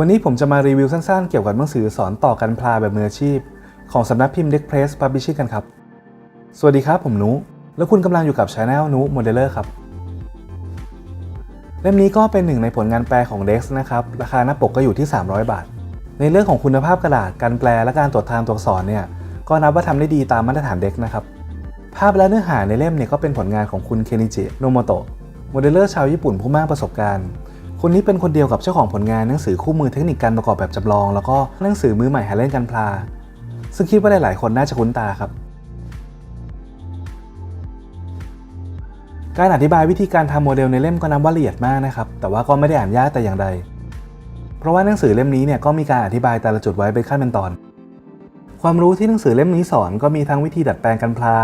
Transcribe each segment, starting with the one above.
วันนี้ผมจะมารีวิวสั้นๆ เกี่ยวกับหนังสือสอนต่อกันพลาแบบมืออาชีพ ของสำนักพิมพ์ Deck Press Publishing กันครับ สวัสดีครับผมนุ แล้วคุณกำลังอยู่กับ Channel นุโมเดลเลอร์ครับ เล่มนี้ก็เป็นหนึ่งในผลงานแปลของ Dex นะครับ ราคาหน้าปกก็อยู่ที่ 300 บาท ในเรื่องของคุณภาพกระดาษ การแปลและการตรวจทางตัวอักษรเนี่ย ก็นับว่าทำได้ดีตามมาตรฐาน Dex นะครับ ภาพและเนื้อหาในเล่มเนี่ยก็เป็นผลงานของคุณเคนิจิโนโมโตะโมเดลเลอร์ชาวญี่ปุ่นผู้มากประสบการณ์ คนนี้เป็นคนเดียวกับเจ้าของผลงานหนังสือคู่มือเทคนิคการประกอบแบบจำลอง แล้วก็หนังสือมือใหม่หาเล่นกันพลา ซึ่งคิดว่าหลายๆคนน่าจะคุ้นตาครับ การอธิบายวิธีการทำโมเดลในเล่มก็นับว่าละเอียดมากนะครับ แต่ว่าก็ไม่ได้อ่านยากแต่อย่างใด เพราะว่าหนังสือเล่มนี้เนี่ยก็มีการอธิบายแต่ละจุดไว้เป็นขั้นเป็นตอน ความรู้ที่หนังสือเล่มนี้สอนก็มีทั้งวิธีดัดแปลงกันพลา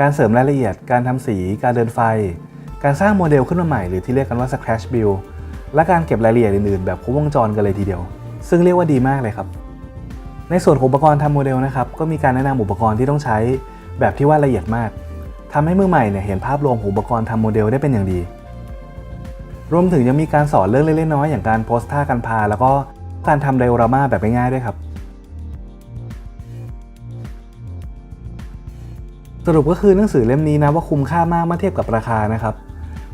การเสริมรายละเอียด การทำสี การเดินไฟ การสร้างโมเดลขึ้นมาใหม่หรือที่เรียกกันว่า scratch build และการเก็บรายละเอียดอื่นๆ แบบครบวงจรกันเลยทีเดียว ซึ่งเรียกว่าดีมากเลยครับ ในส่วนของอุปกรณ์ทำโมเดลนะครับก็มีการแนะนำอุปกรณ์ที่ต้องใช้แบบที่ว่าละเอียดมากทำให้มือใหม่เนี่ยเห็นภาพรวมของอุปกรณ์ทำโมเดลได้เป็นอย่างดี รวมถึงยังมีการสอนเรื่องเล็กๆน้อยๆอย่างการโพสท่ากันพา แล้วก็การทำไดโอรามาแบบง่ายๆด้วยครับสรุปก็คือหนังสือเล่มนี้นะว่าคุ้มค่ามากเมื่อเทียบกับราคานะครับ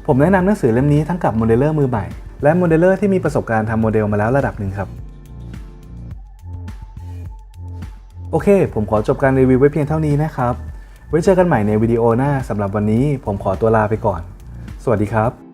ผมแนะนำหนังสือเล่มนี้ทั้งกับโมเดลเลอร์มือใหม่ และโมเดลเลอร์ที่มีประสบการณ์ทำโมเดลมาแล้วระดับหนึ่งครับ โอเค ผมขอจบการรีวิวไว้เพียงเท่านี้นะครับ ไว้เจอกันใหม่ในวิดีโอหน้าสำหรับวันนี้ ผมขอตัวลาไปก่อน สวัสดีครับ